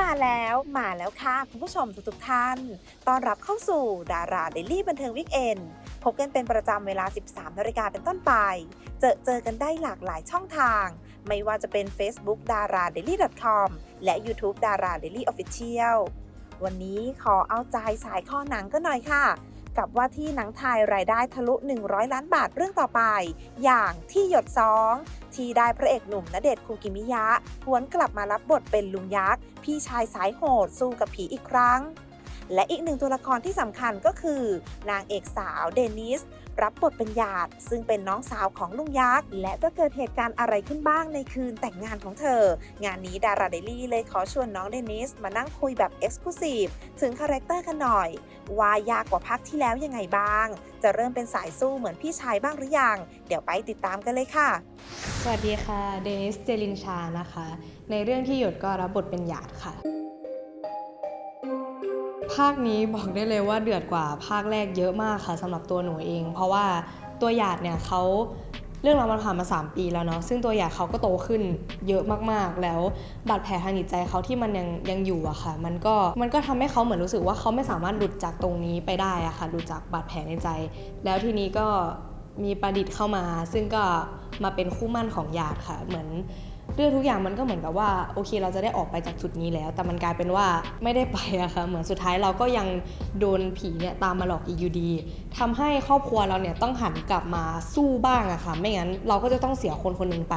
มาแล้วมาแล้วค่ะ คุณผู้ชมทุกๆท่าน ต้อนรับเข้าสู่ดาราเดลี่บันเทิงวิกเอนพบกันเป็นประจำเวลา 13นาฬิกาเป็นต้นไป เจอเจอกันได้หลากหลายช่องทาง ไม่ว่าจะเป็น Facebook d a r a d a i l y com และ YouTube d a r a d a i l y Official วันนี้ขอเอาใจสายข้อหนังก็หน่อยค่ะ กับว่าที่หนังไทยรายได้ทะลุ 100 ล้านบาทเรื่องต่อไป อย่างที่หยดสองที่ได้พระเอกหนุ่มณเดชน์คูกิมิยะหวนกลับมารับบทเป็นลุงยักษ์ พี่ชายสายโหดสู้กับผีอีกครั้ง และอีกหนึ่งตัวละครที่สำคัญก็คือ นางเอกสาวเดนิส รับบทเป็นหยาด ซึ่งเป็นน้องสาวของลุงยักษ์ และจะเกิดเหตุการณ์อะไรขึ้นบ้างในคืนแต่งงานของเธอ งานนี้ดาราเดลี่เลยขอชวนน้องเดนิสมานั่งคุยแบบเอ็กซ์คลูซีฟถึงคาแรคเตอร์กันหน่อย ว่ายากกว่าภาคที่แล้วยังไงบ้าง จะเริ่มเป็นสายสู้เหมือนพี่ชายบ้างหรือยัง เดี๋ยวไปติดตามกันเลยค่ะ สวัสดีค่ะ เดนิส เจลินชานะคะ ในเรื่องที่หยดก็รับบทเป็นหยาดค่ะ ภาคนี้บอกได้เลยว่าเดือดกว่าภาคแรกเยอะมากค่ะสำหรับตัวหนูเอง เพราะว่าตัวหยาดเนี่ยเขาเรื่องราวมันผ่านมา 3 ปีแล้วเนาะซึ่งตัวหยาดเขาก็โตขึ้นเยอะมากๆ แล้วบาดแผลทางจิตใจเขาที่มันยังยังอยู่อะค่ะ มันก็มันก็ทำให้เขาเหมือนรู้สึกว่าเขาไม่สามารถหลุดจากตรงนี้ไปได้อะค่ะหลุดจากบาดแผลในใจ แล้วทีนี้ก็มีประดิษฐ์เข้ามา ซึ่งก็มาเป็นคู่มั่นของหยาดค่ะ เหมือน เรื่องทุกอย่างมันก็เหมือนกับว่าโอเคเราจะได้ออกไปจากจุดนี้แล้ว แต่มันกลายเป็นว่าไม่ได้ไปอะค่ะเหมือนสุดท้ายเราก็ยังโดนผีเนี่ยตามมาหลอกอีกอยู่ดีทำให้ครอบครัวเราเนี่ยต้องหันกลับมาสู้บ้างอะค่ะไม่งั้นเราก็จะต้องเสียคนคนหนึ่งไป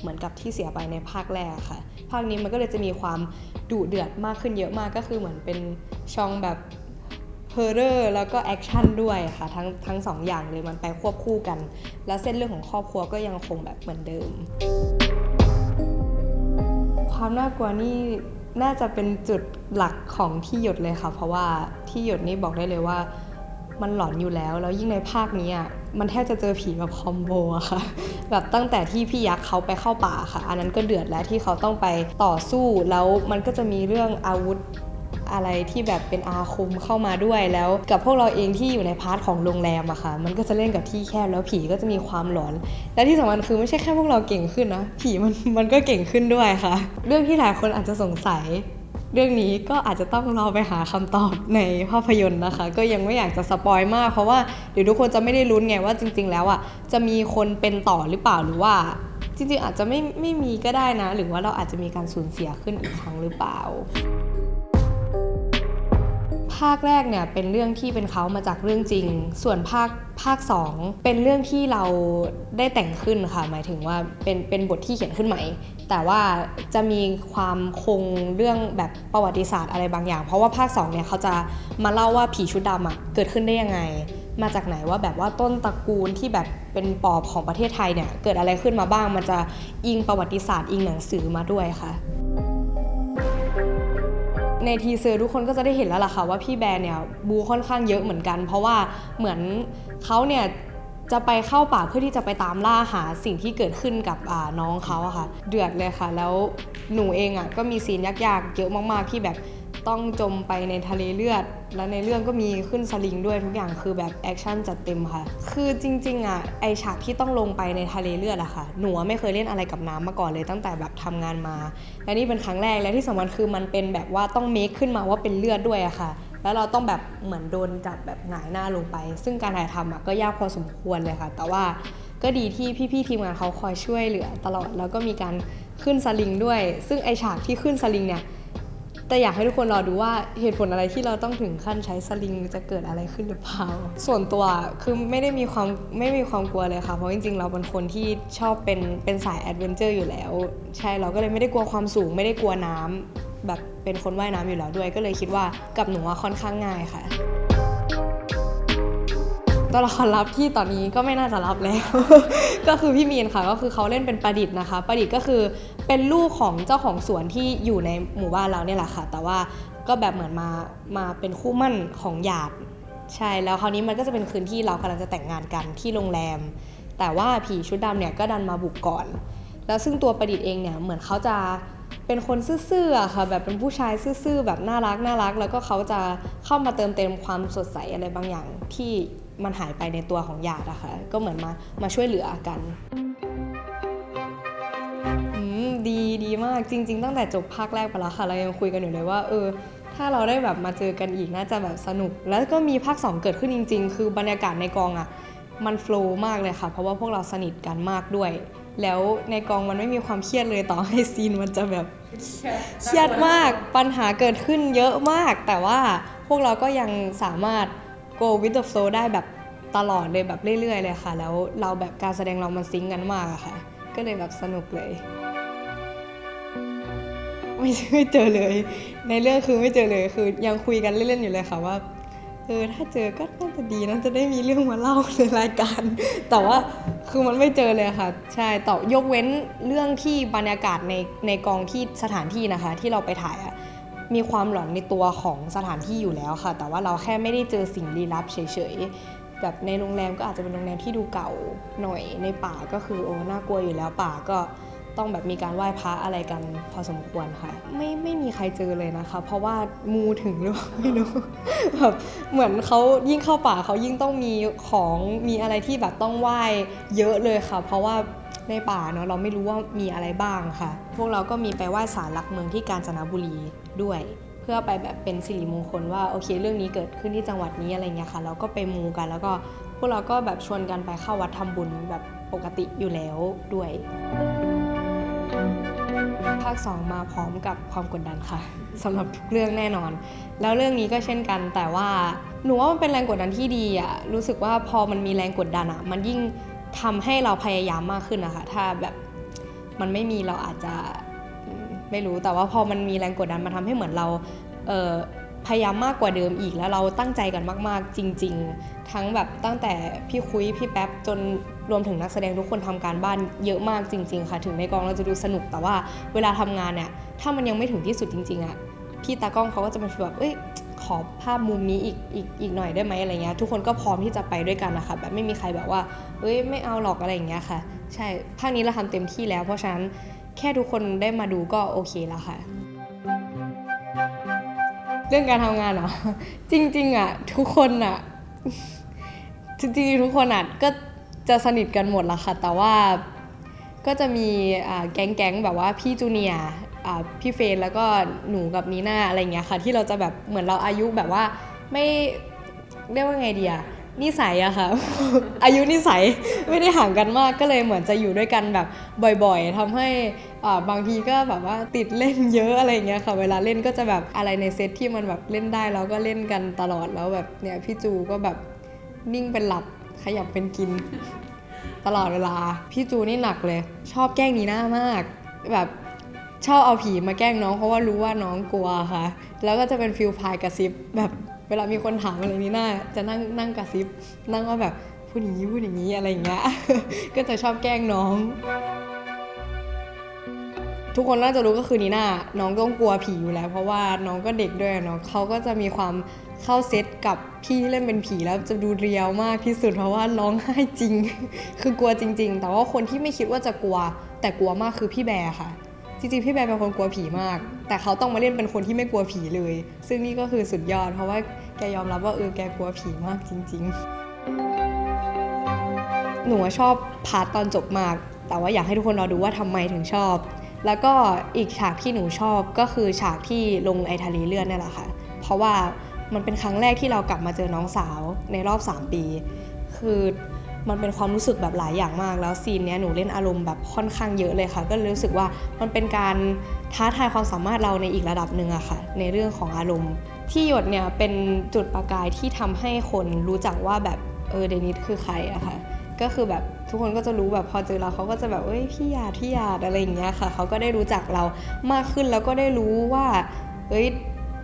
เหมือนกับที่เสียไปในภาคแรกอะค่ะ ภาคนี้มันก็เลยจะมีความดุเดือดมากขึ้นเยอะมากก็คือเหมือนเป็นช่องแบบเฮอร์เรอร์แล้วก็แอคชั่นด้วยค่ะ ทั้งทั้งสองอย่างเลยมันไปควบคู่กัน แล้วเส้นเรื่องของครอบครัวก็ยังคงแบบเหมือนเดิม ความน่ากลัวนี่น่าจะเป็นจุดหลักของที่หยดเลยค่ะ เพราะว่าที่หยดนี่บอกได้เลยว่า มันหลอนอยู่แล้ว แล้วยิ่งในภาคนี้อะมันแทบจะเจอผีแบบคอมโบอะค่ะ แบบตั้งแต่ที่พี่ยักษ์เขาไปเข้าป่าค่ะ อันนั้นก็เดือดแล้วที่เขาต้องไปต่อสู้แล้วมันก็จะมีเรื่องอาวุธ อะไรที่แบบเป็นอาคมเข้ามาด้วยแล้ว กับพวกเราเองที่อยู่ในพาร์ทของโรงแรมอะค่ะ มันก็จะเล่นกับที่แคบแล้วผีก็จะมีความหลอน และที่สำคัญคือไม่ใช่แค่พวกเราเก่งขึ้นนะ ผีมันมันก็เก่งขึ้นด้วยค่ะ เรื่องที่หลายคนอาจจะสงสัยเรื่องนี้ก็อาจจะต้องรอไปหาคำตอบในภาพยนตร์นะคะ ก็ยังไม่อยากจะสปอยมาก เพราะว่าเดี๋ยวทุกคนจะไม่ได้ลุ้นไงว่าจริง ๆ แล้วอะจะมีคนเป็นต่อหรือเปล่าหรือว่า จริง ๆ อาจจะไม่ไม่มีก็ได้นะ หรือว่าเราอาจจะมีการสูญเสียขึ้นอีกครั้งหรือเปล่า ภาคแรกเนี่ยเป็นเรื่องที่เป็นเขามาจากเรื่องจริง ส่วนภาคภาค 2 เป็นเรื่องที่เราได้แต่งขึ้นค่ะหมายถึงว่าเป็นเป็นบทที่เขียนขึ้นใหม่ แต่ว่าจะมีความคงเรื่องแบบประวัติศาสตร์อะไรบางอย่าง เพราะว่าภาค2เนี่ยเขาจะมาเล่าว่าผีชุดดำอะเกิดขึ้นได้ยังไง มาจากไหนว่าแบบว่าต้นตระกูลที่แบบเป็นปอบของประเทศไทยเนี่ยเกิดอะไรขึ้นมาบ้าง มันจะอิงประวัติศาสตร์อิงหนังสือมาด้วยค่ะ ในทีเซอร์ทุกคนก็จะได้เห็นแล้วล่ะค่ะว่าพี่แบร์เนี่ยบูค่อนข้างเยอะเหมือนกัน เพราะว่าเหมือนเขาเนี่ยจะไปเข้าป่าเพื่อที่จะไปตามล่าหาสิ่งที่เกิดขึ้นกับน้องเขาอะค่ะ เดือดเลยค่ะ แล้วหนูเองอะก็มีซีนยากๆ เยอะมากๆที่แบบ ต้องจมไปในทะเลเลือด แล้วในเรื่องก็มีขึ้นสลิงด้วยทุกอย่างคือแบบแอคชั่นจัดเต็มค่ะ คือจริงๆอะไอฉากที่ต้องลงไปในทะเลเลือดอะค่ะ หนูไม่เคยเล่นอะไรกับน้ำมาก่อนเลยตั้งแต่แบบทำงานมา และนี่เป็นครั้งแรกและที่สำคัญคือมันเป็นแบบว่าต้องเมคขึ้นมาว่าเป็นเลือดด้วยอะค่ะแล้วเราต้องแบบเหมือนโดนจับแบบหงายหน้าลงไป ซึ่งการถ่ายทำอะก็ยากพอสมควรเลยค่ะ แต่ว่าก็ดีที่พี่ๆทีมงานเขาคอยช่วยเหลือตลอด แล้วก็มีการขึ้นสลิงด้วย ซึ่งไอฉากที่ขึ้นสลิงเนี่ย แต่อยากให้ทุกคนรอดูว่าเหตุผลอะไรที่เราต้องถึงขั้นใช้สลิงจะเกิดอะไรขึ้นหรือเปล่า ส่วนตัวคือไม่ได้มีความไม่มีความกลัวเลยค่ะ เพราะจริงๆ เราเป็นคนที่ชอบเป็นเป็นสายแอดเวนเจอร์อยู่แล้ว ใช่เราก็เลยไม่ได้กลัวความสูง ไม่ได้กลัวน้ำแบบเป็นคนว่ายน้ำอยู่แล้วด้วย ก็เลยคิดว่ากับหนูอะค่อนข้างง่ายค่ะ ตัวละครลับที่ตอนนี้ก็ไม่น่าจะรับแล้ว ก็คือพี่มีนค่ะก็คือเขาเล่นเป็นประดิษฐ์นะคะ ประดิษฐ์ก็คือเป็นลูกของเจ้าของสวนที่อยู่ในหมู่บ้านเราเนี่ยแหละค่ะ แต่ว่าก็แบบเหมือนมามาเป็นคู่มั่นของหยาดใช่แล้วคราวนี้มันก็จะเป็นคืนที่เรากำลังจะแต่งงานกันที่โรงแรม แต่ว่าผีชุดดำเนี่ยก็ดันมาบุกก่อน แล้วซึ่งตัวประดิษฐ์เองเนี่ยเหมือนเขาจะเป็นคนซื่อๆค่ะแบบเป็นผู้ชายซื่อๆแบบน่ารักน่ารัก แล้วก็เขาจะเข้ามาเติมเต็มความสดใสอะไรบางอย่างที่ มันหายไปในตัวของหยาดอะค่ะก็เหมือนมามาช่วยเหลือกันอืมดีดีมากจริง ๆ ตั้งแต่จบภาคแรกไปแล้วค่ะ เรายังคุยกันอยู่เลยว่า เออ ถ้าเราได้แบบมาเจอกันอีกน่าจะแบบสนุก แล้วก็มีภาค 2 เกิดขึ้นจริง ๆ คือบรรยากาศในกองอะ่ะมันโฟล์มากเลยค่ะ เพราะว่าพวกเราสนิทกันมากด้วย แล้วในกองมันไม่มีความเครียดเลยต่อให้ซีนมันจะแบบเครียดมากปัญหาเกิดขึ้นเยอะมาก แต่ว่าพวกเราก็ยังสามารถ go with the flow ได้แบบตลอดเลยแบบเรื่อยๆ เลยค่ะ แล้วเราแบบการแสดงเรามันซิงกันมากอะค่ะ ก็เลยแบบสนุกเลยไม่ไม่เจอเลย ในเรื่องคือไม่เจอเลยคือยังคุยกันเล่นๆอยู่เลยค่ะว่าเออถ้าเจอก็น่าจะดีนะจะได้มีเรื่องมาเล่าในรายการ แต่ว่าคือมันไม่เจอเลยค่ะ ใช่ต่อยกเว้นเรื่องที่บรรยากาศในในกองที่สถานที่นะคะ ที่เราไปถ่ายอะ มีความหลอนในตัวของสถานที่อยู่แล้วค่ะ แต่ว่าเราแค่ไม่ได้เจอสิ่งลี้ลับเฉยๆแบบในโรงแรมก็อาจจะเป็นโรงแรมที่ดูเก่าหน่อยในป่าก็คือโอ้น่ากลัวอยู่แล้วป่าก็ต้องแบบมีการไหว้พระอะไรกันพอสมควรค่ะ ไม่ไม่มีใครเจอเลยนะคะ เพราะว่ามูถึงหรือเปล่าไม่รู้แบบเหมือนเขายิ่งเข้าป่าเขายิ่งต้องมีของมีอะไรที่แบบต้องไหว้เยอะเลยค่ะ เพราะว่า ในป่าเนาะเราไม่รู้ว่ามีอะไรบ้างค่ะ พวกเราก็มีไปไหว้ศาลหลักเมืองที่กาญจนบุรีด้วย เพื่อไปแบบเป็นสิริมงคลว่าโอเค เรื่องนี้เกิดขึ้นที่จังหวัดนี้อะไรเงี้ยค่ะ เราก็ไปมูกันแล้วก็พวกเราก็แบบชวนกันไปเข้าวัดทำบุญแบบปกติอยู่แล้วด้วย ภาค 2 มาพร้อมกับความกดดันค่ะสำหรับทุกเรื่องแน่นอน แล้วเรื่องนี้ก็เช่นกันแต่ว่าหนูว่ามันเป็นแรงกดดันที่ดีอะรู้สึกว่าพอมันมีแรงกดดันอะมันยิ่ง ทำให้เราพยายามมากขึ้นนะคะ ถ้าแบบมันไม่มีเราอาจจะไม่รู้แต่ว่าพอมันมีแรงกดดันมันทำให้เหมือนเราเพยายามมากกว่าเดิมอีกแล้วเราตั้งใจกันมาก ๆ จริง ๆ ทั้งแบบตั้งแต่พี่คุยพี่แป๊บจนรวมถึงนักแสดงทุกคนทำการบ้านเยอะมากจริง ๆ ค่ะ ถึงในกองเราจะดูสนุกแต่ว่าเวลาทำงานเนี่ยถ้ามันยังไม่ถึงที่สุดจริง ๆอะพี่ตากล้องเขาก็จะเป็นฟีแบบเอ้ย ขอภาพมุมนี้อีกอีกอีกหน่อยได้ไหมอะไรเงี้ยทุกคนก็พร้อมที่จะไปด้วยกันนะคะแบบไม่มีใครแบบว่าเอ้ยไม่เอาหรอกอะไรอย่างเงี้ยค่ะ ใช่ภาคนี้เราทำเต็มที่แล้ว เพราะฉะนั้นแค่ทุกคนได้มาดูก็โอเคแล้วค่ะ เรื่องการทำงานเหรอจริงๆอะทุกคนอะจริงๆทุกคนอะก็จะสนิทกันหมดละค่ะ แต่ว่าก็จะมีแก๊งๆแบบว่าพี่จูเนียร์ พี่เฟนแล้วก็หนูกับนีน่าอะไรเงี้ยค่ะ ที่เราจะแบบเหมือนเราอายุแบบว่าไม่เรียกว่าไงดีอะนิสัยอะค่ะ อายุนิสัยไม่ได้ห่างกันมากก็เลยเหมือนจะอยู่ด้วยกันแบบบ่อยๆทำให้อ่าบางทีก็แบบว่าติดเล่นเยอะอะไรเงี้ยค่ะ เวลาเล่นก็จะแบบอะไรในเซตที่มันแบบเล่นได้เราก็เล่นกันตลอดแล้วแบบเนี่ยพี่จูก็แบบนิ่งเป็นหลับขยับเป็นกิน ตลอดเวลา พี่จูนี่หนักเลย ชอบแกล้งนีน่ามาก แบบ ชอบเอาผีมาแกล้งน้องเพราะว่ารู้ว่าน้องกลัวค่ะ แล้วก็จะเป็นฟิลพายกระซิบแบบเวลามีคนถามอะไรนีน่าจะนั่งนั่งกระซิบ นั่งว่าแบบพูดอย่างนี้พูดอย่างนี้อะไรอย่างเงี้ย ก็จะชอบแกล้งน้อง ทุกคนน่าจะรู้ก็คือนีน่าน้องต้องกลัวผีอยู่แล้ว เพราะว่าน้องก็เด็กด้วยเนาะเขาก็จะมีความเข้าเซตกับพี่ที่เล่นเป็นผีแล้วจะดูเรียวมากที่สุดเพราะว่าร้องไห้จริง คือกลัวจริง ๆ แต่ว่าคนที่ไม่คิดว่าจะกลัว แต่กลัวมากคือพี่แบร์ค่ะ จริงๆพี่แบร์เป็นคนกลัวผีมาก แต่เขาต้องมาเล่นเป็นคนที่ไม่กลัวผีเลย ซึ่งนี่ก็คือสุดยอด เพราะว่าแกยอมรับว่าเออแกกลัวผีมากจริง ๆ หนูชอบพาร์ทตอนจบมาก แต่ว่าอยากให้ทุกคนรอดูว่าทำไมถึงชอบ แล้วก็อีกฉากที่หนูชอบก็คือฉากที่ลงไอทะเลเลื่อนนี่แหละค่ะ เพราะว่ามันเป็นครั้งแรกที่เรากลับมาเจอน้องสาวในรอบ 3 ปี คือ มันเป็นความรู้สึกแบบหลายอย่างมาก แล้วซีนเนี้ยหนูเล่นอารมณ์แบบค่อนข้างเยอะเลยค่ะ ก็เลยรู้สึกว่ามันเป็นการท้าทายความสามารถเราในอีกระดับหนึ่งอะค่ะ ในเรื่องของอารมณ์ ที่หยดเนี่ยเป็นจุดประกายที่ทำให้คนรู้จักว่าแบบเออเดนิสคือใครอะค่ะก็คือแบบทุกคนก็จะรู้แบบพอเจอเราเขาก็จะแบบเอ้ยพี่หยาดพี่หยาดอะไรอย่างเงี้ยค่ะเขาก็ได้รู้จักเรามากขึ้นแล้วก็ได้รู้ว่าเอ้ย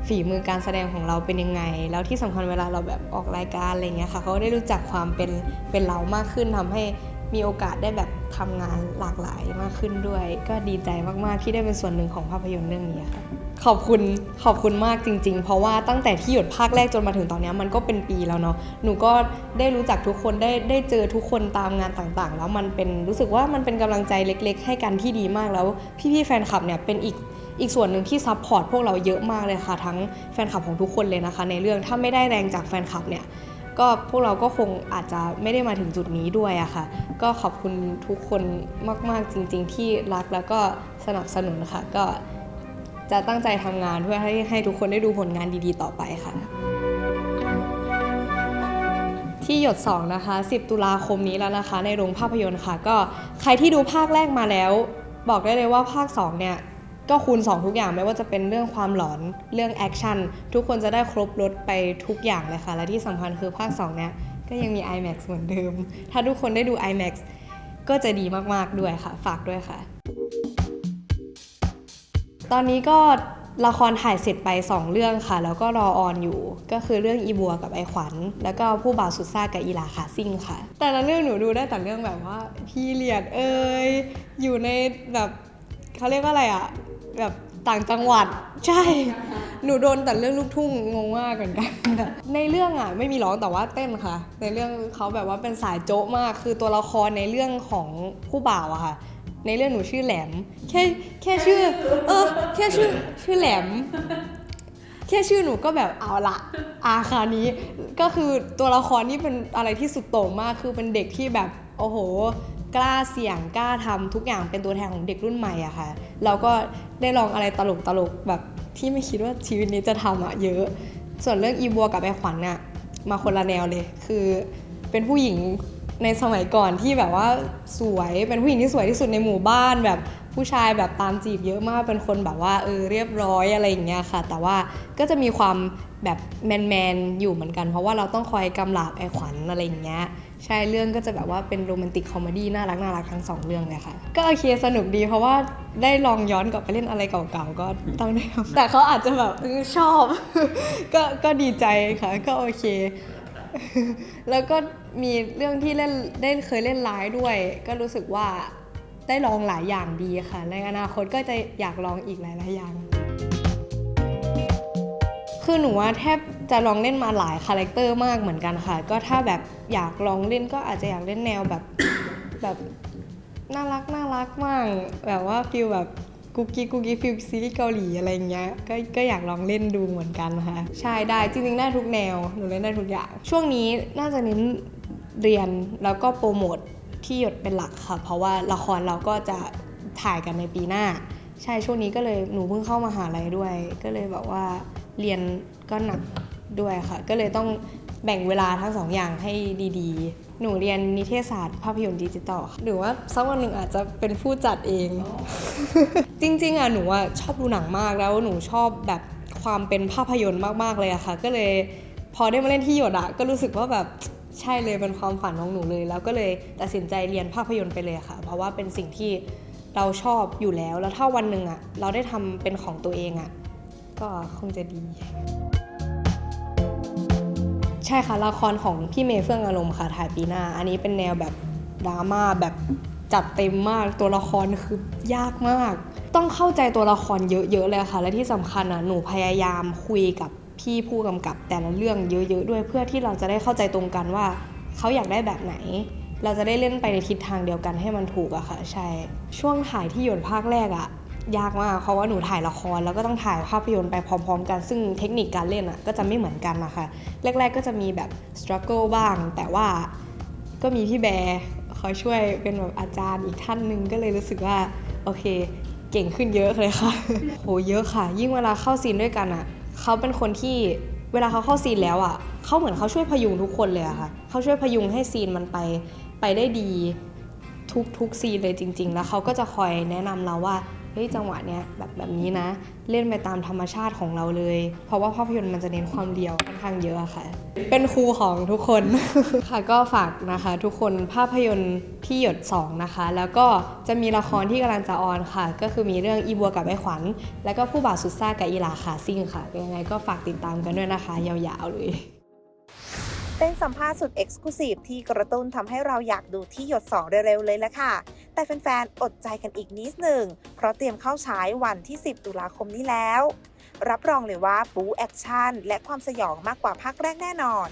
ฝีมือการแสดงของเราเป็นยังไง แล้วที่สำคัญเวลาเราแบบออกรายการอะไรเงี้ยค่ะเขาก็ได้รู้จักความเป็นเป็นเรามากขึ้นทำให้มีโอกาสได้แบบทำงานหลากหลายมากขึ้นด้วย ก็ดีใจมากๆที่ได้เป็นส่วนหนึ่งของภาพยนตร์เรื่องนี้ค่ะ ขอบคุณขอบคุณมากจริง ๆ เพราะว่าตั้งแต่ที่หยดภาคแรกจนมาถึงตอนนี้มันก็เป็นปีแล้วเนาะหนูก็ได้รู้จักทุกคนได้ได้เจอทุกคนตามงานต่างๆ แล้วมันเป็นรู้สึกว่ามันเป็นกำลังใจเล็ก ๆ ให้กันที่ดีมากแล้วพี่ๆแฟนคลับเนี่ยเป็นอีกอีกส่วนหนึ่งที่ซัพพอร์ตพวกเราเยอะมากเลยค่ะ ทั้งแฟนคลับของทุกคนเลยนะคะ ในเรื่องถ้าไม่ได้แรงจากแฟนคลับเนี่ยก็พวกเราก็คงอาจจะไม่ได้มาถึงจุดนี้ด้วยอะค่ะ ก็ขอบคุณทุกคนมาก ๆจริง ๆ ที่รักแล้วก็สนับสนุนค่ะก็ จะตั้งใจทำงานเพื่อให้ให้ทุกคนได้ดูผลงานดีๆ ต่อไปค่ะ ที่หยด 2 นะคะ 10 ตุลาคมนี้แล้วนะคะ ในโรงภาพยนตร์ค่ะ ก็ใครที่ดูภาคแรกมาแล้ว บอกได้เลยว่าภาค 2 เนี่ยก็คูณ 2 ทุกอย่างไม่ว่าจะเป็นเรื่องความหลอนเรื่องแอคชั่นทุกคนจะได้ครบรถไปทุกอย่างเลยค่ะ และที่สำคัญคือภาค 2 เนี่ย ก็ยังมี IMAX เหมือนเดิม ถ้าทุกคนได้ดู IMAX ก็จะดีมาก ๆ ด้วยค่ะ ฝากด้วยค่ะ ตอนนี้ก็ละครถ่ายเสร็จไป 2 เรื่องค่ะ แล้วก็รอออนอยู่ ก็คือเรื่องอีบัวกับไอขวัญ แล้วก็ผู้บ่าวสุดซ่ากับอีลาขาซิ่งค่ะ แต่ละเรื่องหนูดูได้แต่เรื่องแบบว่าพี่เรียดเอ่ยอยู่ในแบบเขาเรียกว่าอะไรอะแบบต่างจังหวัดใช่ หนูโดนแต่เรื่องลูกทุ่งงงมากเหมือนกันในเรื่องอะไม่มีร้องแต่ว่าเต้นค่ะ ในเรื่องเขาแบบว่าเป็นสายโจ๊ะมากคือตัวละครในเรื่องของผู้บ่าวอะค่ะ ในเรื่องหนูชื่อแหลม แค่แค่ชื่อ เออ แค่ชื่อชื่อแหลม แค่ชื่อหนูก็แบบเอาละอาคานี้ ก็คือตัวละครนี่เป็นอะไรที่สุดโต่งมากคือเป็นเด็กที่แบบโอ้โห กล้าเสี่ยงกล้าทำทุกอย่างเป็นตัวแทนของเด็กรุ่นใหม่อะค่ะ เราก็ได้ลองอะไรตลกตลกๆแบบที่ไม่คิดว่าชีวิตนี้จะทำอะเยอะ ส่วนเรื่องอีบัวกับไอขวัญเนี่ยมาคนละแนวเลย คือเป็นผู้หญิง ในสมัยก่อนที่แบบว่าสวยเป็นผู้หญิงที่สวยที่สุดในหมู่บ้านแบบผู้ชายแบบตามจีบเยอะมากเป็นคนแบบว่าเออเรียบร้อยอะไรอย่างเงี้ยค่ะ แต่ว่าก็จะมีความแบบแมนๆอยู่เหมือนกัน เพราะว่าเราต้องคอยกำลาบไอขวัญอะไรอย่างเงี้ยใช่เรื่องก็จะแบบว่าเป็นโรแมนติกคอมเมดี้น่ารักน่ารักทั้งสองเรื่องเลยค่ะ ก็โอเคสนุกดีเพราะว่าได้ลองย้อนกลับไปเล่นอะไรเก่าๆก็ต้องได้แต่เขาอาจจะแบบชอบ ก็ก็ดีใจค่ะ ก็โอเค แล้วก็มีเรื่องที่เล่นได้เคยเล่นไลฟ์ด้วย ก็รู้สึกว่าได้ลองหลายอย่างดีค่ะ ในอนาคตก็จะอยากลองอีกหลาย ๆ อย่าง คือหนูว่าแทบจะลองเล่นมาหลายคาแรคเตอร์มากเหมือนกันค่ะ ก็ถ้าแบบอยากลองเล่นก็อาจจะอยากเล่นแนวแบบแบบน่ารักน่ารักมาก แบบว่าฟิลแบบ กุ๊กกิ๊กกุ๊กกิ๊กฟิลซีรีส์เกาหลีอะไรอย่างเงี้ยก็ก็อยากลองเล่นดูเหมือนกันค่ะใช่ได้จริงๆได้ทุกแนวหนูเล่นได้ทุกอย่าง ช่วงนี้น่าจะเน้นเรียนแล้วก็โปรโมทที่หยดเป็นหลักค่ะ เพราะว่าละครเราก็จะถ่ายกันในปีหน้า ใช่ช่วงนี้ก็เลยหนูเพิ่งเข้ามาหาลัยด้วย ก็เลยแบบว่าเรียนก็หนักด้วยค่ะ ก็เลยต้อง แบ่งเวลาทั้งสองอย่างให้ดีๆ หนูเรียนนิเทศศาสตร์ภาพยนตร์ดิจิตอลหรือว่าสักวันหนึ่งอาจจะเป็นผู้จัดเอง จริงๆอะหนูอะชอบดูหนังมากแล้วหนูชอบแบบความเป็นภาพยนตร์มากๆเลยอะค่ะ ก็เลยพอได้มาเล่นที่หยดอะก็รู้สึกว่าแบบใช่เลยเป็นความฝันของหนูเลย แล้วก็เลยตัดสินใจเรียนภาพยนตร์ไปเลยค่ะ เพราะว่าเป็นสิ่งที่เราชอบอยู่แล้ว แล้วถ้าวันหนึ่งอะเราได้ทำเป็นของตัวเองอะก็คงจะดี ใช่ค่ะละครของพี่เมย์เฟื่องอารมณ์ค่ะถ่ายปีหน้า อันนี้เป็นแนวแบบดราม่าแบบจัดเต็มมากตัวละครคือยากมาก ต้องเข้าใจตัวละครเยอะๆเลยค่ะ และที่สำคัญอะหนูพยายามคุยกับพี่ผู้กำกับแต่ละเรื่องเยอะๆด้วยเพื่อที่เราจะได้เข้าใจตรงกันว่า เขาอยากได้แบบไหน เราจะได้เล่นไปในทิศทางเดียวกันให้มันถูกอะค่ะ ใช่ช่วงถ่ายที่หยดภาคแรกอะ ยากมากเพราะว่าหนูถ่ายละครแล้วก็ต้องถ่ายภาพยนตร์ไปพร้อมๆ กัน ซึ่งเทคนิคการเล่นอะก็จะไม่เหมือนกันนะคะแรก ๆ ก็จะมีแบบ struggle บ้าง แต่ว่าก็มีพี่แบร์คอยช่วยเป็นแบบอาจารย์อีกท่านหนึ่งก็เลยรู้สึกว่าโอเค เก่งขึ้นเยอะเลยค่ะโหเยอะค่ะ ยิ่งเวลาเข้าซีนด้วยกันอะเขาเป็นคนที่เวลาเขาเข้าซีนแล้วอะเขาเหมือนเขาช่วยพยุงทุกคนเลยอะค่ะเขาช่วยพยุงให้ซีนมันไปไปได้ดีทุกทุกซีนเลยจริง ๆ แล้วเขาก็จะคอยแนะนำเราว่า ฮ้ยจังหวะเนี้ยแบบแบบนี้นะ เล่นไปตามธรรมชาติของเราเลย เพราะว่าภาพยนตร์มันจะเน้นความเดียวค่อนข้างเยอะค่ะ เป็นครูของทุกคนค่ะก็ฝากนะคะทุกคนภาพยนตร์ที่หยด2นะคะ แล้วก็จะมีละครที่กำลังจะออนค่ะ ก็คือมีเรื่องอีบัวกับไอ้ขวัญ แล้วก็ผู้บ่าวสุดซ่ากับอีลาขาซิ่งค่ะยังไงก็ฝากติดตามกันด้วยนะคะ ยาวๆเลยเป็นสัมภาษณ์สุดเอ็กซ์คลูซีฟที่กระตุ้นทำให้เราอยากดูที่หยด 2 เร็วๆเลยละค่ะ แต่แฟนๆ อดใจกันอีกนิดหนึ่ง เพราะเตรียมเข้าฉายวันที่ 10 ตุลาคมนี้แล้ว รับรองเลยว่าบูแอคชั่น และความสยองมากกว่าภาคแรกแน่นอน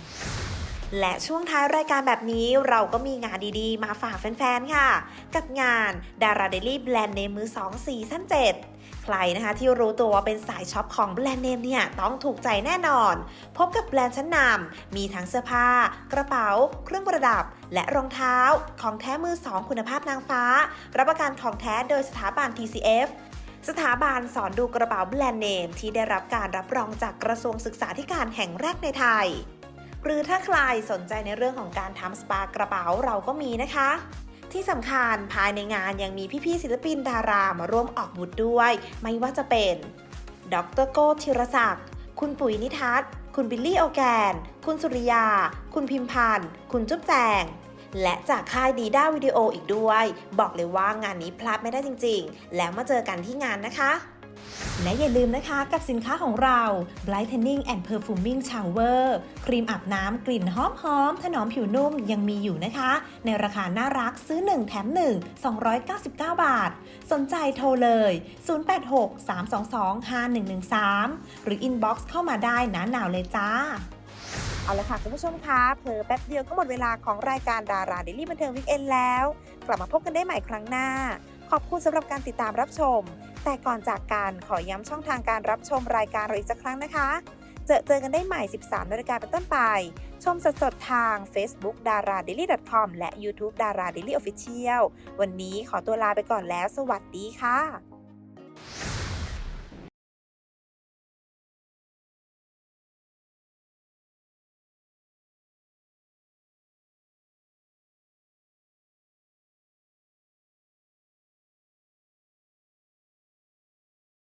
และช่วงท้ายรายการแบบนี้เราก็มีงานดีๆ มาฝากแฟนๆ ค่ะ กับงานดาราเดลี่แบรนด์ในมือ2ซีซั่น7 ใครนะคะที่รู้ตัวว่าเป็นสายช็อปของแบรนด์เนมเนี่ยต้องถูกใจแน่นอน พบกับแบรนด์ชั้นนำมีทั้งเสื้อผ้า กระเป๋า เครื่องประดับ และรองเท้า ของแท้มือสองคุณภาพนางฟ้า รับประกันของแท้โดยสถาบัน TCF สถาบันสอนดูกระเป๋าแบรนด์เนม ที่ได้รับการรับรองจากกระทรวงศึกษาธิการแห่งแรกในไทย หรือถ้าใครสนใจในเรื่องของการทำสปากระเป๋าเราก็มีนะคะ ที่สำคัญภายในงานยังมีพี่ๆศิลปินดารามาร่วมออกบูธด้วย ไม่ว่าจะเป็น ดรโก้ธีรศักดิ์ คุณปุ๋ยนิทัศน์ คุณบิลลี่โอแกน คุณสุริยา คุณพิมพันธ์ คุณจุ๊บแจงและจากค่ายดีด้าวิดีโออีกด้วย บอกเลยว่างานนี้พลาดไม่ได้จริงๆ แล้วมาเจอกันที่งานนะคะ และอย่าลืมนะคะกับสินค้าของเรา Brightening and Perfuming Shower ครีมอาบน้ำกลิ่นหอมหอมถนอมผิวนุ่มยังมีอยู่นะคะ ในราคาน่ารักซื้อ 1 แถม 1 299 บาท สนใจโทรเลย 086 322 5113 หรือ inbox เข้ามาได้นะหนาวเลยจ้าเอาละค่ะคุณผู้ชมคะเผลอแป๊บเดียวก็หมดเวลาของรายการดาราเดลี่บันเทิงวิกเอนแล้ว กลับมาพบกันได้ใหม่ครั้งหน้า ขอบคุณสำหรับการติดตามรับชม แต่ก่อนจากกันขอย้ำช่องทางการรับชมรายการเราอีกสักครั้งนะคะ เจอเจอกันได้ใหม่ 13นาฬิกาเป็นต้นไป ชมสดๆทาง Facebook d a r a d a i l y com และ YouTube d a r a Daily Official วันนี้ขอตัวลาไปก่อนแล้ว สวัสดีค่ะ